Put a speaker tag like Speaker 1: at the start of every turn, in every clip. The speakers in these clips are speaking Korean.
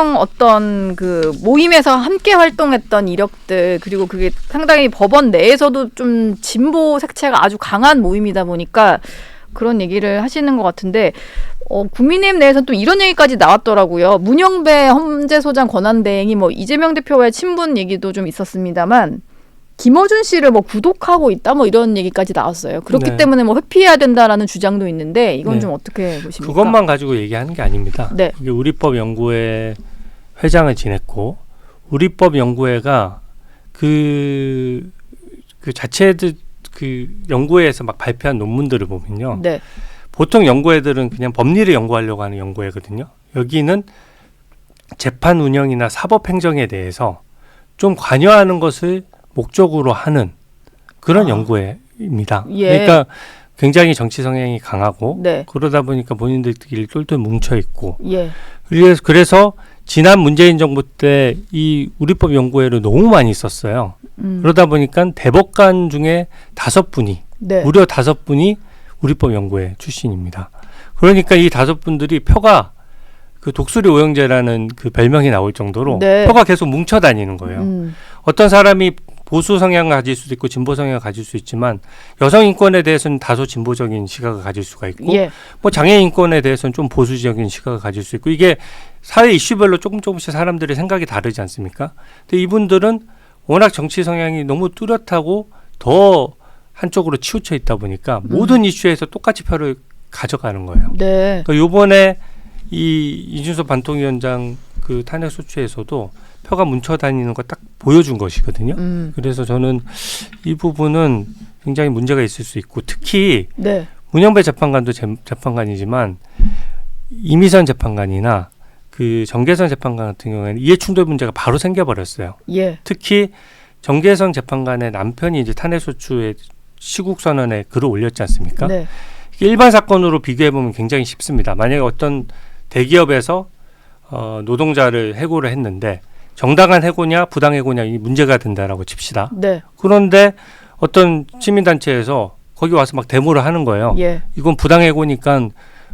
Speaker 1: 특정 어떤 그 모임에서 함께 활동했던 이력들 그리고 그게 상당히 법원 내에서도 좀 진보 색채가 아주 강한 모임이다 보니까 그런 얘기를 하시는 것 같은데 어, 국민의힘 내에서는 또 이런 얘기까지 나왔더라고요. 문영배 헌재 소장 권한 대행이 뭐 이재명 대표와의 친분 얘기도 좀 있었습니다만 김어준 씨를 뭐 구독하고 있다 뭐 이런 얘기까지 나왔어요. 그렇기
Speaker 2: 네.
Speaker 1: 때문에 뭐 회피해야 된다라는 주장도 있는데 이건
Speaker 2: 네.
Speaker 1: 좀 어떻게 보십니까?
Speaker 2: 그것만 가지고 얘기하는 게 아닙니다.
Speaker 1: 네.
Speaker 2: 우리법 연구회 회장을 지냈고 우리법 연구회가 그, 그 자체들 그 연구회에서 막 발표한 논문들을 보면요.
Speaker 1: 네.
Speaker 2: 보통 연구회들은 그냥 법리를 연구하려고 하는 연구회거든요. 여기는 재판 운영이나 사법 행정에 대해서 좀 관여하는 것을 목적으로 하는 그런
Speaker 1: 아.
Speaker 2: 연구회입니다.
Speaker 1: 예.
Speaker 2: 그러니까 굉장히 정치 성향이 강하고
Speaker 1: 네.
Speaker 2: 그러다 보니까 본인들끼리 똘똘 뭉쳐 있고
Speaker 1: 예.
Speaker 2: 그래서 그래서 지난 문재인 정부 때 이 우리법 연구회를 너무 많이 썼어요.
Speaker 1: 음.
Speaker 2: 그러다 보니까 대법관 중에 다섯 분이
Speaker 1: 네.
Speaker 2: 무려 다섯 분이 우리법 연구회 출신입니다. 그러니까 이 다섯 분들이 표가 그 독수리 오영재라는 그 별명이 나올 정도로
Speaker 1: 네.
Speaker 2: 표가 계속 뭉쳐 다니는 거예요.
Speaker 1: 음.
Speaker 2: 어떤 사람이 보수 성향을 가질 수도 있고 진보 성향을 가질 수 있지만 여성 인권에 대해서는 다소 진보적인 시각을 가질 수가 있고
Speaker 1: 예.
Speaker 2: 뭐 장애 인권에 대해서는 좀 보수적인 시각을 가질 수 있고 이게 사회 이슈별로 조금 조금씩 사람들의 생각이 다르지 않습니까? 근데 이분들은 워낙 정치 성향이 너무 뚜렷하고 더 한쪽으로 치우쳐 있다 보니까 모든 이슈에서 똑같이 표를 가져가는 거예요.
Speaker 1: 네.
Speaker 2: 그러니까 요번에 이 이준석 반통위원장 그 탄핵 소추에서도 표가 뭉쳐 다니는 거 딱 보여준 것이거든요.
Speaker 1: 음.
Speaker 2: 그래서 저는 이 부분은 굉장히 문제가 있을 수 있고 특히
Speaker 1: 네.
Speaker 2: 문영배 재판관도 재, 재판관이지만 이미선 재판관이나 그 정계선 재판관 같은 경우에는 이해 충돌 문제가 바로 생겨버렸어요.
Speaker 1: 예.
Speaker 2: 특히 정계선 재판관의 남편이 이제 탄핵소추의 시국 선언에 글을 올렸지 않습니까?
Speaker 1: 네.
Speaker 2: 일반 사건으로 비교해 보면 굉장히 쉽습니다. 만약에 어떤 대기업에서 어, 노동자를 해고를 했는데 정당한 해고냐 부당 해고냐 이 문제가 된다라고 칩시다.
Speaker 1: 네.
Speaker 2: 그런데 어떤 시민단체에서 거기 와서 막 데모를 하는 거예요.
Speaker 1: 예.
Speaker 2: 이건 부당해고니까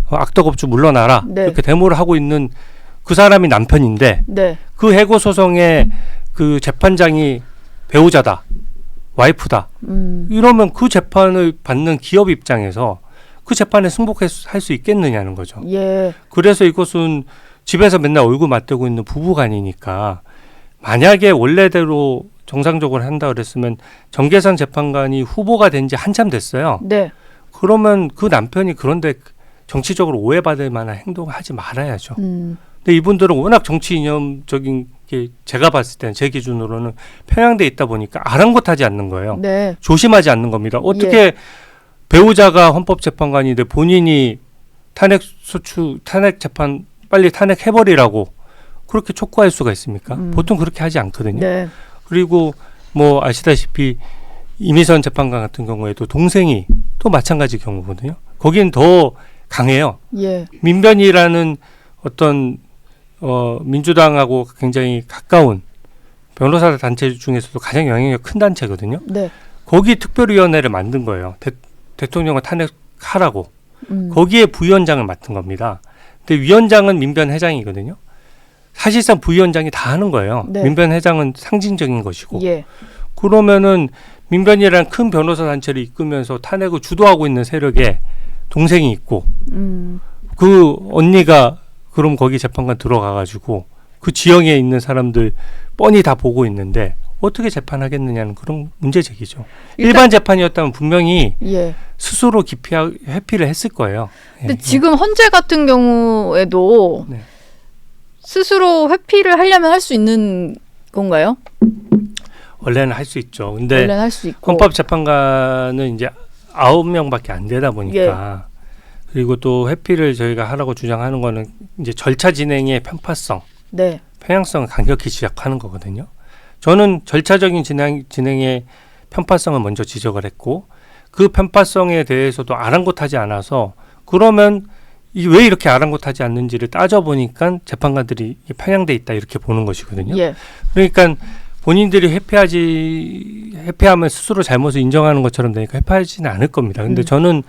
Speaker 2: 어, 악덕업주 물러나라
Speaker 1: 네.
Speaker 2: 이렇게 데모를 하고 있는 그 사람이 남편인데
Speaker 1: 네.
Speaker 2: 그 해고 소송의 그 재판장이 배우자다 와이프다
Speaker 1: 음.
Speaker 2: 이러면 그 재판을 받는 기업 입장에서 그 재판에 승복할 수 있겠느냐는 거죠.
Speaker 1: 예.
Speaker 2: 그래서 이것은 집에서 맨날 얼굴 맞대고 있는 부부간이니까 만약에 원래대로 정상적으로 한다 그랬으면 정계선 재판관이 후보가 된 지 한참 됐어요.
Speaker 1: 네.
Speaker 2: 그러면 그 남편이 그런데 정치적으로 오해받을 만한 행동을 하지 말아야죠.
Speaker 1: 음.
Speaker 2: 근데 이분들은 워낙 정치 이념적인 게 제가 봤을 때는 제 기준으로는 편향돼 있다 보니까 아랑곳하지 않는 거예요.
Speaker 1: 네.
Speaker 2: 조심하지 않는 겁니다. 어떻게 배우자가 헌법재판관인데 본인이 탄핵 소추 탄핵 재판 빨리 탄핵해버리라고 그렇게 촉구할 수가 있습니까?
Speaker 1: 음.
Speaker 2: 보통 그렇게 하지 않거든요.
Speaker 1: 네.
Speaker 2: 그리고 뭐 아시다시피 이미선 재판관 같은 경우에도 동생이 또 마찬가지 경우거든요. 거기는 더 강해요.
Speaker 1: 예.
Speaker 2: 민변이라는 어떤 어 민주당하고 굉장히 가까운 변호사 단체 중에서도 가장 영향력 큰 단체거든요.
Speaker 1: 네.
Speaker 2: 거기 특별위원회를 만든 거예요. 대, 대통령을 탄핵하라고.
Speaker 1: 음.
Speaker 2: 거기에 부위원장을 맡은 겁니다. 근데 위원장은 민변 회장이거든요. 사실상 부위원장이 다 하는 거예요.
Speaker 1: 네.
Speaker 2: 민변 회장은 상징적인 것이고.
Speaker 1: 예.
Speaker 2: 그러면은 민변이라는 큰 변호사 단체를 이끌면서 탄핵을 주도하고 있는 세력에 동생이 있고
Speaker 1: 음.
Speaker 2: 그 언니가 그럼 거기 재판관 들어가 가지고 그 지형에 있는 사람들 뻔히 다 보고 있는데 어떻게 재판하겠느냐는 그런 문제 제기죠. 일반 재판이었다면 분명히
Speaker 1: 예.
Speaker 2: 스스로 기피 회피를 했을 거예요.
Speaker 1: 근데
Speaker 2: 예.
Speaker 1: 지금 헌재 같은 경우에도
Speaker 2: 네.
Speaker 1: 스스로 회피를 하려면 할 수 있는 건가요?
Speaker 2: 원래는 할 수 있죠. 근데
Speaker 1: 원래는 할 수 있고.
Speaker 2: 헌법 재판관은 이제 아홉 명밖에 안 되다 보니까
Speaker 1: 예.
Speaker 2: 그리고 또 회피를 저희가 하라고 주장하는 거는 이제 절차 진행의 편파성,
Speaker 1: 네.
Speaker 2: 편향성을 강력히 지적하는 거거든요. 저는 절차적인 진행, 진행의 편파성을 먼저 지적을 했고 그 편파성에 대해서도 아랑곳하지 않아서 그러면 이왜 이렇게 아랑곳하지 않는지를 따져보니까 재판관들이 이게 편향돼 있다 이렇게 보는 것이거든요.
Speaker 1: 예.
Speaker 2: 그러니까 본인들이 회피하지 회피하면 스스로 잘못을 인정하는 것처럼 되니까 회피하지는 않을 겁니다. 근데
Speaker 1: 음.
Speaker 2: 저는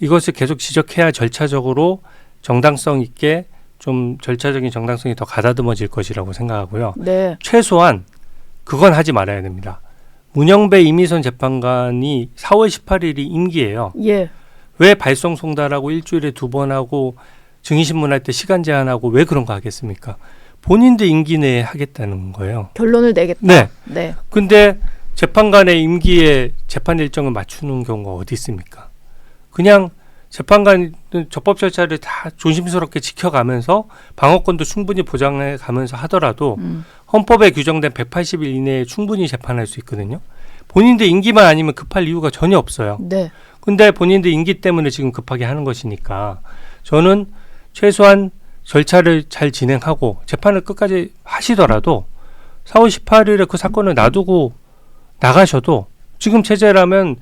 Speaker 2: 이것을 계속 지적해야 절차적으로 정당성 있게 좀 절차적인 정당성이 더 가다듬어질 것이라고 생각하고요.
Speaker 1: 네.
Speaker 2: 최소한 그건 하지 말아야 됩니다. 문영배 이미선 재판관이 4월 18일이 임기예요.
Speaker 1: 예.
Speaker 2: 왜 발송 송달하고 일주일에 두 번 하고 증인신문할 때 시간 제한하고 왜 그런 거 하겠습니까? 본인도 임기 내에 하겠다는 거예요.
Speaker 1: 결론을 내겠다.
Speaker 2: 네.
Speaker 1: 네.
Speaker 2: 근데 재판관의 임기에 재판 일정을 맞추는 경우가 어디 있습니까? 그냥 재판관은 적법 절차를 다 조심스럽게 지켜가면서 방어권도 충분히 보장해 가면서 하더라도
Speaker 1: 음.
Speaker 2: 헌법에 규정된 180일 이내에 충분히 재판할 수 있거든요. 본인들 임기만 아니면 급할 이유가 전혀 없어요.
Speaker 1: 네.
Speaker 2: 근데 본인들 임기 때문에 지금 급하게 하는 것이니까 저는 최소한 절차를 잘 진행하고 재판을 끝까지 하시더라도 4월 18일에 그 사건을 놔두고 나가셔도 지금 체제라면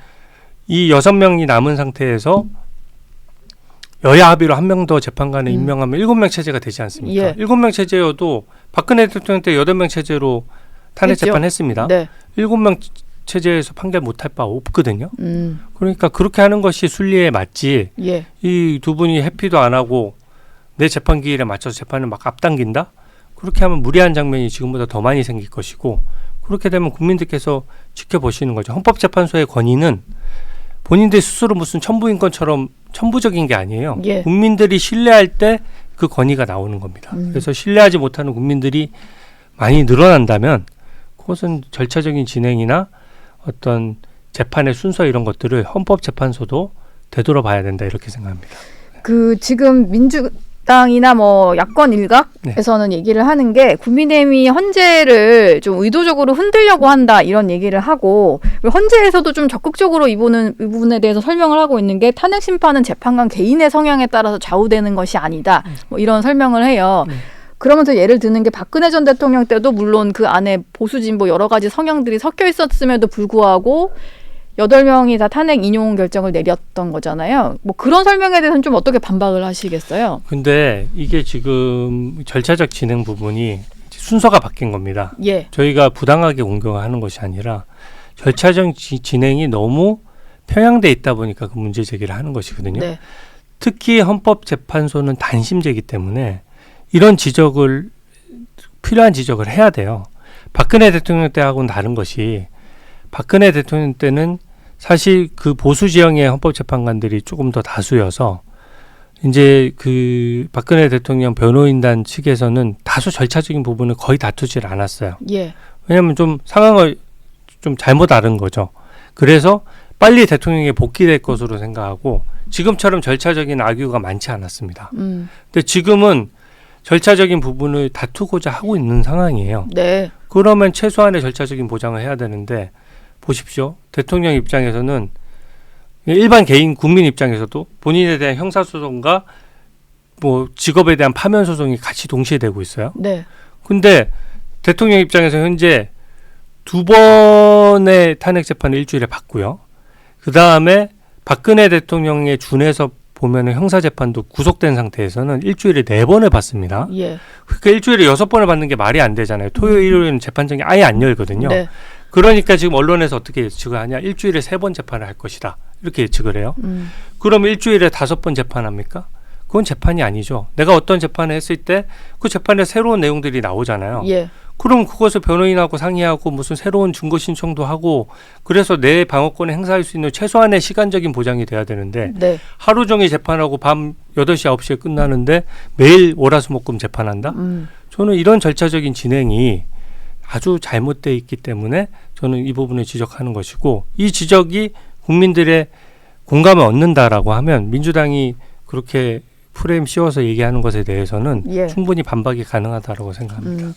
Speaker 2: 이 여섯 명이 남은 상태에서 여야 합의로 한 명 더 재판관을
Speaker 1: 음.
Speaker 2: 임명하면 일곱 명 체제가 되지 않습니까?
Speaker 1: 예.
Speaker 2: 일곱 명 체제여도 박근혜 대통령 때 여덟 명 체제로 탄핵. 재판했습니다.
Speaker 1: 네.
Speaker 2: 일곱 명 체제에서 판결 못할 바 없거든요.
Speaker 1: 음.
Speaker 2: 그러니까 그렇게 하는 것이 순리에 맞지.
Speaker 1: 예.
Speaker 2: 이 두 분이 회피도 안 하고 내 재판 기일에 맞춰서 재판을 막 앞당긴다. 그렇게 하면 무리한 장면이 지금보다 더 많이 생길 것이고 그렇게 되면 국민들께서 지켜보시는 거죠. 헌법재판소의 권위는 본인들 스스로 무슨 천부인권처럼 천부적인 게 아니에요.
Speaker 1: 예.
Speaker 2: 국민들이 신뢰할 때 그 권위가 나오는 겁니다.
Speaker 1: 음.
Speaker 2: 그래서 신뢰하지 못하는 국민들이 많이 늘어난다면 그것은 절차적인 진행이나 어떤 재판의 순서 이런 것들을 헌법재판소도 되돌아봐야 된다 이렇게 생각합니다.
Speaker 1: 그 지금 민주 당이나 뭐 야권 일각에서는 얘기를 하는 게 국민의힘이 헌재를 좀 의도적으로 흔들려고 한다 이런 얘기를 하고 헌재에서도 좀 적극적으로 이 부분은 이 부분에 대해서 설명을 하고 있는 게 탄핵 심판은 재판관 개인의 성향에 따라서 좌우되는 것이 아니다 뭐 이런 설명을 해요.
Speaker 2: 음.
Speaker 1: 그러면서 예를 드는 게 박근혜 전 대통령 때도 물론 그 안에 보수 진보 여러 가지 성향들이 섞여 있었음에도 불구하고 여덟 명이 다 탄핵 인용 결정을 내렸던 거잖아요. 뭐 그런 설명에 대해서는 좀 어떻게 반박을 하시겠어요?
Speaker 2: 근데 이게 지금 절차적 진행 부분이 순서가 바뀐 겁니다.
Speaker 1: 예.
Speaker 2: 저희가 부당하게 공격하는 것이 아니라 절차적 지- 진행이 너무 평양돼 있다 보니까 그 문제 제기를 하는 것이거든요.
Speaker 1: 네.
Speaker 2: 특히 헌법재판소는 단심제이기 때문에 이런 지적을 필요한 지적을 해야 돼요. 박근혜 대통령 때하고는 다른 것이 박근혜 대통령 때는 사실 그 보수 지형의 헌법재판관들이 조금 더 다수여서 이제 그 박근혜 대통령 변호인단 측에서는 다소 절차적인 부분을 거의 다투질 않았어요.
Speaker 1: 예.
Speaker 2: 왜냐하면 좀 상황을 좀 잘못 알은 거죠. 그래서 빨리 대통령에 복귀될 것으로 생각하고 지금처럼 절차적인 악유가 많지 않았습니다.
Speaker 1: 음.
Speaker 2: 근데 지금은 절차적인 부분을 다투고자 하고 있는 상황이에요.
Speaker 1: 네.
Speaker 2: 그러면 최소한의 절차적인 보장을 해야 되는데 보십시오. 대통령 입장에서는 일반 개인 국민 입장에서도 본인에 대한 형사 소송과 뭐 직업에 대한 파면 소송이 같이 동시에 되고 있어요.
Speaker 1: 네.
Speaker 2: 근데 대통령 입장에서 현재 두 번의 탄핵 재판을 일주일에 받고요. 그 다음에 박근혜 대통령에 준해서 보면은 형사 재판도 구속된 상태에서는 일주일에 네 번을 받습니다.
Speaker 1: 예.
Speaker 2: 그러니까 일주일에 여섯 번을 받는 게 말이 안 되잖아요. 토요일, 일요일은 재판정이 아예 안 열거든요.
Speaker 1: 네.
Speaker 2: 그러니까 지금 언론에서 어떻게 예측을 하냐? 일주일에 세 번 재판을 할 것이다. 이렇게 예측을 해요.
Speaker 1: 음.
Speaker 2: 그럼 일주일에 다섯 번 재판합니까? 그건 재판이 아니죠. 내가 어떤 재판을 했을 때 그 재판에 새로운 내용들이 나오잖아요.
Speaker 1: 예.
Speaker 2: 그럼 그것을 변호인하고 상의하고 무슨 새로운 증거 신청도 하고 그래서 내 방어권을 행사할 수 있는 최소한의 시간적인 보장이 돼야 되는데
Speaker 1: 네.
Speaker 2: 하루 종일 재판하고 밤 8시, 9시에 끝나는데 매일 월화수목금 재판한다?
Speaker 1: 음.
Speaker 2: 저는 이런 절차적인 진행이 아주 잘못돼 있기 때문에 저는 이 부분을 지적하는 것이고 이 지적이 국민들의 공감을 얻는다라고 하면 민주당이 그렇게 프레임 씌워서 얘기하는 것에 대해서는
Speaker 1: 예.
Speaker 2: 충분히 반박이 가능하다라고 생각합니다.
Speaker 1: 음.